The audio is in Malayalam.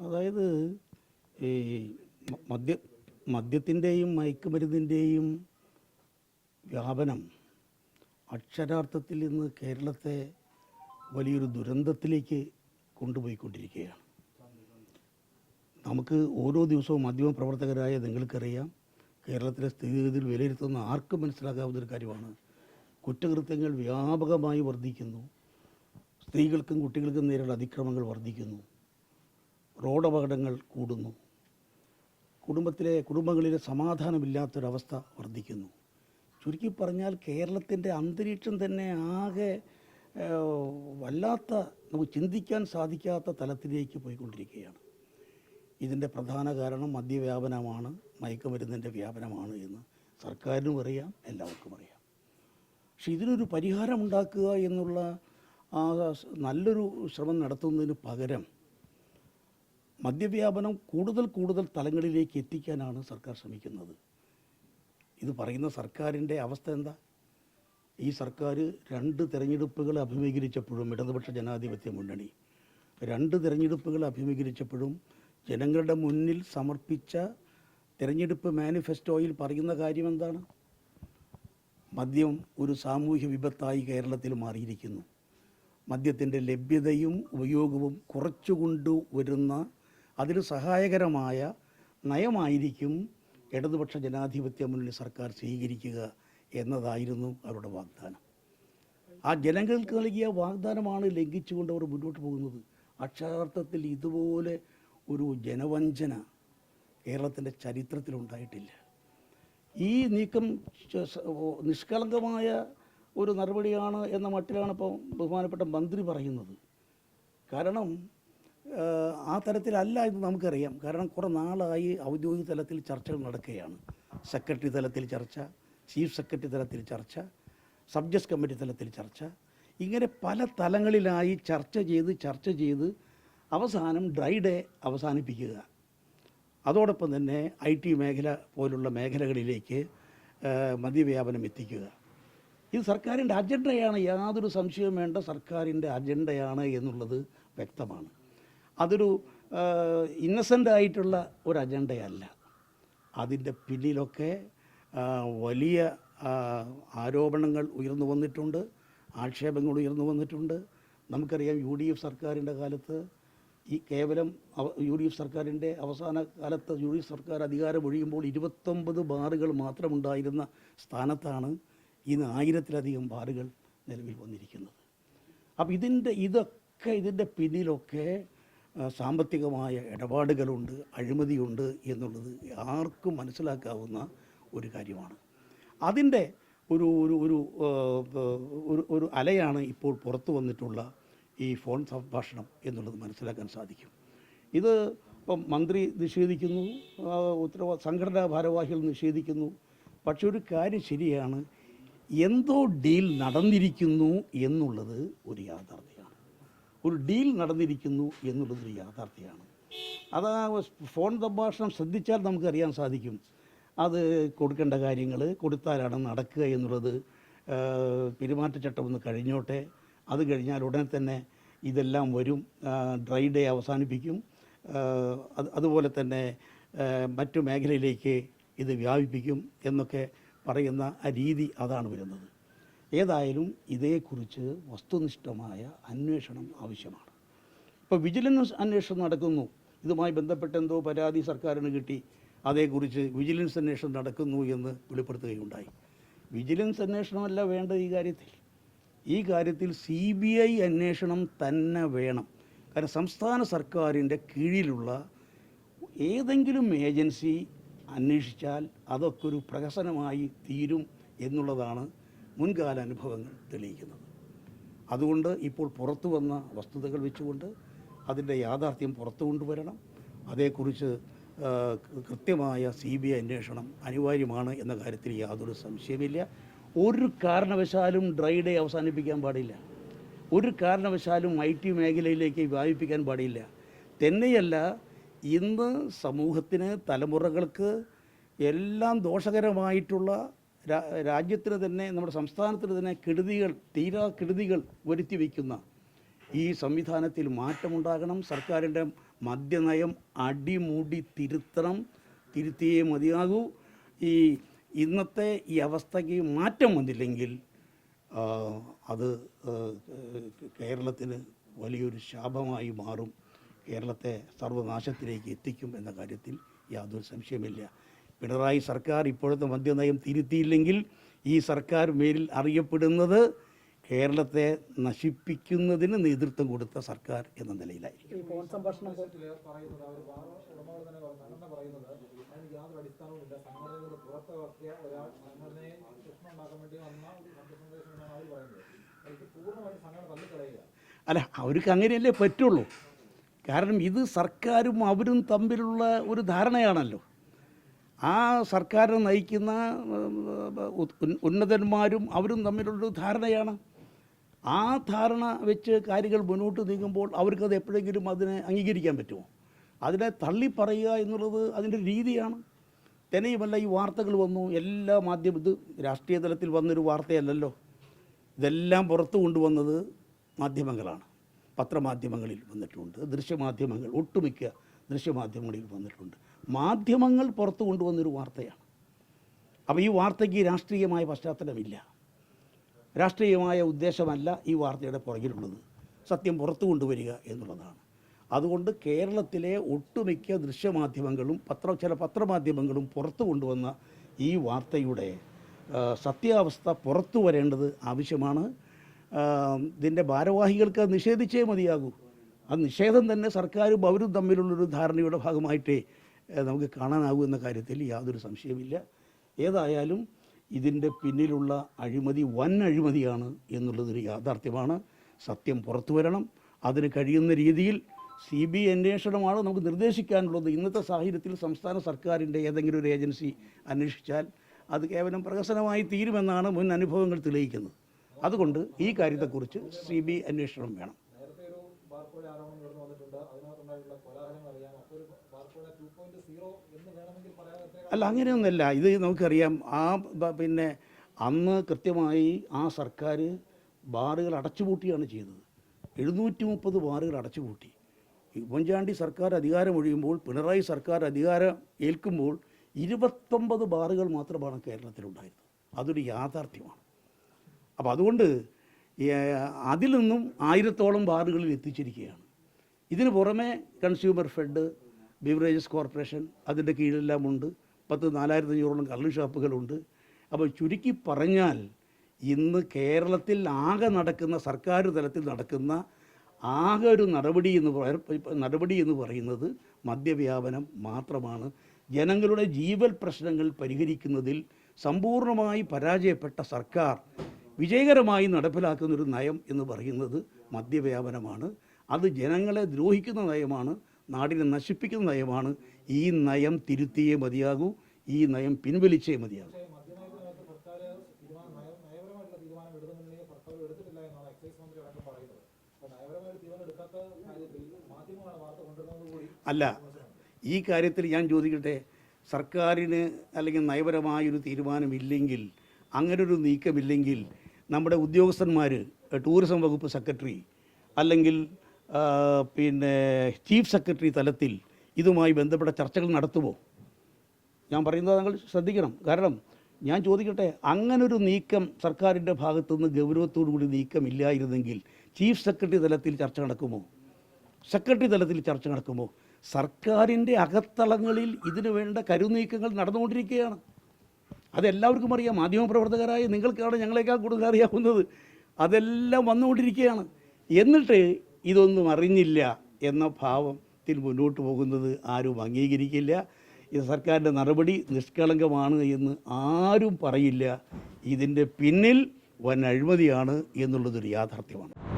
അതായത് ഈ മദ്യ മദ്യത്തിന്റെയും മയക്കുമരുന്നിന്റെയും വ്യാപനം അക്ഷരാർത്ഥത്തിൽ ഇന്ന് കേരളത്തെ വലിയൊരു ദുരന്തത്തിലേക്ക് കൊണ്ടുപോയിക്കൊണ്ടിരിക്കുകയാണ്. നമുക്ക് ഓരോ ദിവസവും മാധ്യമ പ്രവർത്തകരായ നിങ്ങൾക്കറിയാം കേരളത്തിലെ സ്ഥിതിഗതിയിൽ വിലയിരുത്തുന്ന ആർക്കും മനസ്സിലാക്കാവുന്ന ഒരു കാര്യമാണ്. കുറ്റകൃത്യങ്ങൾ വ്യാപകമായി വർദ്ധിക്കുന്നു. സ്ത്രീകൾക്കും കുട്ടികൾക്കും നേരെയുള്ള അതിക്രമങ്ങൾ വർദ്ധിക്കുന്നു. റോഡ് അപകടങ്ങൾ കൂടുന്നു. കുടുംബത്തിലെ കുടുംബങ്ങളിലെ സമാധാനമില്ലാത്തൊരവസ്ഥ വർദ്ധിക്കുന്നു. ചുരുക്കി പറഞ്ഞാൽ കേരളത്തിന്റെ അന്തരീക്ഷം തന്നെ ആകെ വല്ലാത്ത നമുക്ക് ചിന്തിക്കാൻ സാധിക്കാത്ത തലത്തിലേക്ക് പോയിക്കൊണ്ടിരിക്കുകയാണ്. ഇതിന്റെ പ്രധാന കാരണം മദ്യവ്യാപനമാണ് മയക്കുമരുന്നിന്റെ വ്യാപനമാണ് എന്ന് സർക്കാരിനും അറിയാം എല്ലാവർക്കും അറിയാം. പക്ഷെ ഇതിനൊരു പരിഹാരം ഉണ്ടാക്കുക എന്നുള്ള നല്ലൊരു ശ്രമം നടത്തുന്നതിന് പകരം മദ്യവ്യാപനം കൂടുതൽ കൂടുതൽ തലങ്ങളിലേക്ക് എത്തിക്കാനാണ് സർക്കാർ ശ്രമിക്കുന്നത്. ഇത് പറയുന്ന സർക്കാരിന്റെ അവസ്ഥ എന്താ? ഈ സർക്കാർ രണ്ട് തിരഞ്ഞെടുപ്പുകൾ അഭിമുഖീകരിച്ചപ്പോഴും ഇടതുപക്ഷ ജനാധിപത്യ മുന്നണി രണ്ട് തിരഞ്ഞെടുപ്പുകൾ അഭിമുഖീകരിച്ചപ്പോഴും ജനങ്ങളുടെ മുന്നിൽ സമർപ്പിച്ച തിരഞ്ഞെടുപ്പ് മാനിഫെസ്റ്റോയിൽ പറയുന്ന കാര്യം എന്താണ്? മദ്യം ഒരു സാമൂഹ്യ വിപത്തായി കേരളത്തിൽ മാറിയിരിക്കുന്നു. മദ്യത്തിന്റെ ലഭ്യതയും ഉപയോഗവും കുറച്ചുകൊണ്ട് വരുന്ന അതിന് സഹായകരമായ നയമായിരിക്കും ഇടതുപക്ഷ ജനാധിപത്യ മുന്നണി സർക്കാർ സ്വീകരിക്കുക എന്നതായിരുന്നു അവരുടെ വാഗ്ദാനം. ആ ജനങ്ങൾക്ക് നൽകിയ വാഗ്ദാനമാണ് ലംഘിച്ചുകൊണ്ട് അവർ മുന്നോട്ട് പോകുന്നത്. അക്ഷരാർത്ഥത്തിൽ ഇതുപോലെ ഒരു ജനവഞ്ചന കേരളത്തിന്റെ ചരിത്രത്തിലുണ്ടായിട്ടില്ല ഈ നീക്കം നിഷ്കളങ്കമായ ഒരു നടപടിയാണ് എന്ന മട്ടിലാണ് ഇപ്പോൾ ബഹുമാനപ്പെട്ട മന്ത്രി പറയുന്നത്. കാരണം ആ, തരത്തിലല്ല എന്ന് നമുക്കറിയാം. കാരണം കുറേ നാളായി ഔദ്യോഗിക തലത്തിൽ ചർച്ചകൾ നടക്കുകയാണ്. സെക്രട്ടറി തലത്തിൽ ചർച്ച ചീഫ് സെക്രട്ടറി തലത്തിൽ ചർച്ച സബ്ജക്ട് കമ്മിറ്റി തലത്തിൽ ചർച്ച. ഇങ്ങനെ പല തലങ്ങളിലായി ചർച്ച ചെയ്ത് ചർച്ച ചെയ്ത് അവസാനം ഡ്രൈ ഡേ അവസാനിപ്പിക്കുക. അതോടൊപ്പം തന്നെ ഐ ടി മേഖല പോലുള്ള മേഖലകളിലേക്ക് മദ്യവ്യാപനം എത്തിക്കുക. ഇത് സർക്കാരിന്റെ അജണ്ടയാണ്. യാതൊരു സംശയവും വേണ്ട സർക്കാരിന്റെ അജണ്ടയാണ് എന്നുള്ളത് വ്യക്തമാണ്. അതൊരു ഇന്നസെന്റ് ആയിട്ടുള്ള ഒരു അജണ്ടയല്ല. അതിന്റെ പിന്നിലൊക്കെ വലിയ ആരോപണങ്ങൾ ഉയർന്നു വന്നിട്ടുണ്ട് ആക്ഷേപങ്ങൾ ഉയർന്നു വന്നിട്ടുണ്ട്. നമുക്കറിയാം യു ഡി എഫ് സർക്കാരിന്റെ കാലത്ത് ഈ കേവലം യു ഡി എഫ് സർക്കാരിന്റെ അവസാന കാലത്ത് യു ഡി എഫ് സർക്കാർ അധികാരം ഒഴിയുമ്പോൾ ഇരുപത്തൊമ്പത് ബാറുകൾ മാത്രമുണ്ടായിരുന്ന സ്ഥാനത്താണ് ഇന്ന് ആയിരത്തിലധികം ബാറുകൾ നിലവിൽ വന്നിരിക്കുന്നത്. അപ്പോൾ ഇതിന്റെ ഇതൊക്കെ ഇതിന്റെ പിന്നിലൊക്കെ സാമ്പത്തികമായ ഇടപാടുകളുണ്ട് അഴിമതിയുണ്ട് എന്നുള്ളത് ആർക്കും മനസ്സിലാക്കാവുന്ന ഒരു കാര്യമാണ്. അതിന്റെ ഒരു ഒരു ഒരു ഒരു ഒരു അലയാണ് ഇപ്പോൾ പുറത്തു വന്നിട്ടുള്ള ഈ ഫോൺ സംഭാഷണം എന്നുള്ളത് മനസ്സിലാക്കാൻ സാധിക്കും. ഇത് ഇപ്പം മന്ത്രി നിഷേധിക്കുന്നു ഉത്തരവാ സംഘടനാ ഭാരവാഹികൾ നിഷേധിക്കുന്നു. പക്ഷെ ഒരു കാര്യം ശരിയാണ് എന്തോ ഡീൽ നടന്നിരിക്കുന്നു എന്നുള്ളത് ഒരു യാഥാർത്ഥ്യമാണ് ഒരു ഡീൽ നടന്നിരിക്കുന്നു എന്നുള്ളത് ഒരു യാഥാർത്ഥ്യമാണ്. അത് ഫോൺ സംഭാഷണം ശ്രദ്ധിച്ചാൽ നമുക്കറിയാൻ സാധിക്കും. അത് കൊടുക്കേണ്ട കാര്യങ്ങൾ കൊടുത്താലാണ് നടക്കുക എന്നുള്ളത് പെരുമാറ്റച്ചട്ടം ഒന്ന് കഴിഞ്ഞോട്ടെ. അത് കഴിഞ്ഞാൽ ഉടനെ തന്നെ ഇതെല്ലാം വരും. ഡ്രൈ ഡേ അവസാനിപ്പിക്കും. അത് അതുപോലെ തന്നെ മറ്റു മേഖലയിലേക്ക് ഇത് വ്യാപിപ്പിക്കും എന്നൊക്കെ പറയുന്ന ആ രീതി അതാണ് വരുന്നത്. ഏതായാലും ഇതേക്കുറിച്ച് വസ്തുനിഷ്ഠമായ അന്വേഷണം ആവശ്യമാണ്. ഇപ്പോൾ വിജിലൻസ് അന്വേഷണം നടക്കുന്നു. ഇതുമായി ബന്ധപ്പെട്ട എന്തോ പരാതി സർക്കാരിന് കിട്ടി. അതേക്കുറിച്ച് വിജിലൻസ് അന്വേഷണം നടക്കുന്നു എന്ന് വെളിപ്പെടുത്തുകയുണ്ടായി. വിജിലൻസ് അന്വേഷണമല്ല വേണ്ടത് ഈ കാര്യത്തിൽ. ഈ കാര്യത്തിൽ സി ബി ഐ അന്വേഷണം തന്നെ വേണം. കാരണം സംസ്ഥാന സർക്കാരിന്റെ കീഴിലുള്ള ഏതെങ്കിലും ഏജൻസി അന്വേഷിച്ചാൽ അതൊക്കെ ഒരു പ്രഹസനമായി തീരും എന്നുള്ളതാണ് മുൻകാല അനുഭവങ്ങൾ തെളിയിക്കുന്നത്. അതുകൊണ്ട് ഇപ്പോൾ പുറത്തു വന്ന വസ്തുതകൾ വെച്ചുകൊണ്ട് അതിന്റെ യാഥാർത്ഥ്യം പുറത്തു കൊണ്ടുവരണം. അതേക്കുറിച്ച് കൃത്യമായ സി ബി ഐ അന്വേഷണം അനിവാര്യമാണ് എന്ന കാര്യത്തിൽ യാതൊരു സംശയമില്ല ഒരു കാരണവശാലും ഡ്രൈ ഡേ അവസാനിപ്പിക്കാൻ പാടില്ല. ഒരു കാരണവശാലും ഐ ടി മേഖലയിലേക്ക് വ്യാപിപ്പിക്കാൻ പാടില്ല. തന്നെയല്ല ഇന്ന് സമൂഹത്തിന് തലമുറകൾക്ക് എല്ലാം ദോഷകരമായിട്ടുള്ള രാജ്യത്തിന് തന്നെ നമ്മുടെ സംസ്ഥാനത്തിന് തന്നെ കെടുതികൾ തീരാ കെടുതികൾ വരുത്തി വയ്ക്കുന്ന ഈ സംവിധാനത്തിൽ മാറ്റമുണ്ടാകണം. സർക്കാരിന്റെ മദ്യനയം അടിമുടി തിരുത്തണം. തിരുത്തിയേ മതിയാകൂ. ഈ ഇന്നത്തെ ഈ അവസ്ഥയ്ക്ക് മാറ്റം വന്നില്ലെങ്കിൽ അത് കേരളത്തിന് വലിയൊരു ശാപമായി മാറും. കേരളത്തെ സർവനാശത്തിലേക്ക് എത്തിക്കും എന്ന കാര്യത്തിൽ യാതൊരു സംശയമില്ല പിണറായി സർക്കാർ ഇപ്പോഴത്തെ മദ്യനയം തിരുത്തിയില്ലെങ്കിൽ ഈ സർക്കാർ മേലിൽ അറിയപ്പെടുന്നത് കേരളത്തെ നശിപ്പിക്കുന്നതിന് നേതൃത്വം കൊടുത്ത സർക്കാർ എന്ന നിലയിലായിരിക്കും. അല്ല അവർക്ക് അങ്ങനെയല്ലേ പറ്റുള്ളൂ? കാരണം ഇത് സർക്കാരും അവരും തമ്മിലുള്ള ഒരു ധാരണയാണല്ലോ. ആ സർക്കാരിനെ നയിക്കുന്ന ഉന്നതന്മാരും അവരും തമ്മിലുള്ളൊരു ധാരണയാണ്. ആ ധാരണ വെച്ച് കാര്യങ്ങൾ മുന്നോട്ട് നീങ്ങുമ്പോൾ അവർക്കത് എപ്പോഴെങ്കിലും അതിനെ അംഗീകരിക്കാൻ പറ്റുമോ? അതിനെ തള്ളി പറയുക എന്നുള്ളത് അതിന്റെ രീതിയാണ്. തന്നെയുമല്ല ഈ വാർത്തകൾ വന്നു എല്ലാ മാധ്യമ ഇത് രാഷ്ട്രീയ തലത്തിൽ വന്നൊരു വാർത്തയല്ലല്ലോ. ഇതെല്ലാം പുറത്തു കൊണ്ടുവന്നത് മാധ്യമങ്ങളാണ്. പത്രമാധ്യമങ്ങളിൽ വന്നിട്ടുണ്ട് ദൃശ്യമാധ്യമങ്ങൾ ഒട്ടുമിക്ക ദൃശ്യമാധ്യമങ്ങളിൽ വന്നിട്ടുണ്ട്. മാധ്യമങ്ങൾ പുറത്തു കൊണ്ടുവന്നൊരു വാർത്തയാണ്. അപ്പോൾ ഈ വാർത്തയ്ക്ക് രാഷ്ട്രീയമായ പശ്ചാത്തലമില്ല. രാഷ്ട്രീയമായ ഉദ്ദേശമല്ല ഈ വാർത്തയുടെ പുറകിലുള്ളത്. സത്യം പുറത്തു കൊണ്ടുവരിക എന്നുള്ളതാണ്. അതുകൊണ്ട് കേരളത്തിലെ ഒട്ടുമിക്ക ദൃശ്യമാധ്യമങ്ങളും പത്ര ചില പത്രമാധ്യമങ്ങളും പുറത്തു കൊണ്ടുവന്ന ഈ വാർത്തയുടെ സത്യാവസ്ഥ പുറത്തു വരേണ്ടത് ആവശ്യമാണ്. ഇതിന്റെ ഭാരവാഹികൾക്ക് അത് നിഷേധിച്ചേ മതിയാകൂ. ആ നിഷേധം തന്നെ സർക്കാരും അവരും തമ്മിലുള്ളൊരു ധാരണയുടെ ഭാഗമായിട്ടേ നമുക്ക് കാണാനാകൂ എന്ന കാര്യത്തിൽ യാതൊരു സംശയമില്ല ഏതായാലും ഇതിന്റെ പിന്നിലുള്ള അഴിമതി വൻ അഴിമതിയാണ് എന്നുള്ളതൊരു യാഥാർത്ഥ്യമാണ്. സത്യം പുറത്തു വരണം. അതിന് കഴിയുന്ന രീതിയിൽ സി ബി അന്വേഷണമാണ് നമുക്ക് നിർദ്ദേശിക്കാനുള്ളത്? ഇന്നത്തെ സാഹചര്യത്തിൽ സംസ്ഥാന സർക്കാരിന്റെ ഏതെങ്കിലും ഒരു ഏജൻസി അന്വേഷിച്ചാൽ അത് കേവലം പ്രഹസനമായി തീരുമെന്നാണ് മുൻ അനുഭവങ്ങൾ തെളിയിക്കുന്നത്. അതുകൊണ്ട് ഈ കാര്യത്തെക്കുറിച്ച് സി ബി അന്വേഷണം വേണം. അല്ല അങ്ങനെയൊന്നുമല്ല. ഇത് നമുക്കറിയാം. ആ പിന്നെ അന്ന് കൃത്യമായി ആ സർക്കാർ ബാറുകൾ അടച്ചുപൂട്ടിയാണ് ചെയ്തത്. എഴുന്നൂറ്റി മുപ്പത് ബാറുകൾ അടച്ചുപൂട്ടി. ഉമ്മൻചാണ്ടി സർക്കാർ അധികാരം ഒഴിയുമ്പോൾ പിണറായി സർക്കാർ അധികാരം ഏൽക്കുമ്പോൾ ഇരുപത്തൊമ്പത് ബാറുകൾ മാത്രമാണ് കേരളത്തിലുണ്ടായിരുന്നത്. അതൊരു യാഥാർത്ഥ്യമാണ്. അപ്പോൾ അതുകൊണ്ട് അതിൽ നിന്നും ആയിരത്തോളം ബാറുകളിൽ എത്തിച്ചിരിക്കുകയാണ്. ഇതിന് പുറമെ കൺസ്യൂമർ ഫെഡ് ബിവറേജസ് കോർപ്പറേഷൻ അതിന്റെ കീഴിലെല്ലാം ഉണ്ട്. പത്ത് നാലായിരത്തി അഞ്ഞൂറോളം കള്ള് ഷാപ്പുകളുണ്ട്. അപ്പോൾ ചുരുക്കി പറഞ്ഞാൽ ഇന്ന് കേരളത്തിൽ ആകെ നടക്കുന്ന സർക്കാർ തലത്തിൽ നടക്കുന്ന ആകെ ഒരു നടപടി എന്ന് നടപടി എന്ന് പറയുന്നത് മദ്യവ്യാപനം മാത്രമാണ്. ജനങ്ങളുടെ ജീവൽ പ്രശ്നങ്ങൾ പരിഹരിക്കുന്നതിൽ സമ്പൂർണമായി പരാജയപ്പെട്ട സർക്കാർ വിജയകരമായി നടപ്പിലാക്കുന്നൊരു നയം എന്ന് പറയുന്നത് മദ്യവ്യാപനമാണ്. അത് ജനങ്ങളെ ദ്രോഹിക്കുന്ന നയമാണ്. നാടിനെ നശിപ്പിക്കുന്ന നയമാണ് ഈ നയം തിരുത്തിയേ മതിയാകൂ ഈ നയം പിൻവലിച്ചേ മതിയാകൂ. അല്ല ഈ കാര്യത്തിൽ ഞാൻ ചോദിക്കട്ടെ സർക്കാരിന് അല്ലെങ്കിൽ നയപരമായൊരു തീരുമാനമില്ലെങ്കിൽ അങ്ങനൊരു നീക്കമില്ലെങ്കിൽ നമ്മുടെ ഉദ്യോഗസ്ഥന്മാർ ടൂറിസം വകുപ്പ് സെക്രട്ടറി അല്ലെങ്കിൽ പിന്നെ ചീഫ് സെക്രട്ടറി തലത്തിൽ ഇതുമായി ബന്ധപ്പെട്ട ചർച്ചകൾ നടത്തുമോ? ഞാൻ പറയുന്നത് നിങ്ങൾ ശ്രദ്ധിക്കണം. കാരണം ഞാൻ ചോദിക്കട്ടെ അങ്ങനൊരു നീക്കം സർക്കാരിന്റെ ഭാഗത്തുനിന്ന് ഗൗരവത്തോടു കൂടി നീക്കം ഇല്ലായിരുന്നെങ്കിൽ ചീഫ് സെക്രട്ടറി തലത്തിൽ ചർച്ച നടക്കുമോ? സെക്രട്ടറി തലത്തിൽ ചർച്ച നടക്കുമോ? സർക്കാരിന്റെ അകത്തളങ്ങളിൽ ഇതിനു വേണ്ട കരുനീക്കങ്ങൾ നടന്നുകൊണ്ടിരിക്കുകയാണ്. അതെല്ലാവർക്കും അറിയാം. മാധ്യമപ്രവർത്തകരായ നിങ്ങൾക്കാണ് ഞങ്ങളെക്കാൾ കൂടുതൽ അറിയാവുന്നത്. അതെല്ലാം വന്നുകൊണ്ടിരിക്കുകയാണ്. എന്നിട്ട് ഇതൊന്നും അറിഞ്ഞില്ല എന്ന ഭാവത്തിൽ മുന്നോട്ട് പോകുന്നത് ആരും അംഗീകരിക്കില്ല. ഇത് സർക്കാരിന്റെ നടപടി നിഷ്കളങ്കമാണ് എന്ന് ആരും പറയില്ല. ഇതിന്റെ പിന്നിൽ വൻ അഴിമതിയാണ് എന്നുള്ളതൊരു യാഥാർത്ഥ്യമാണ്.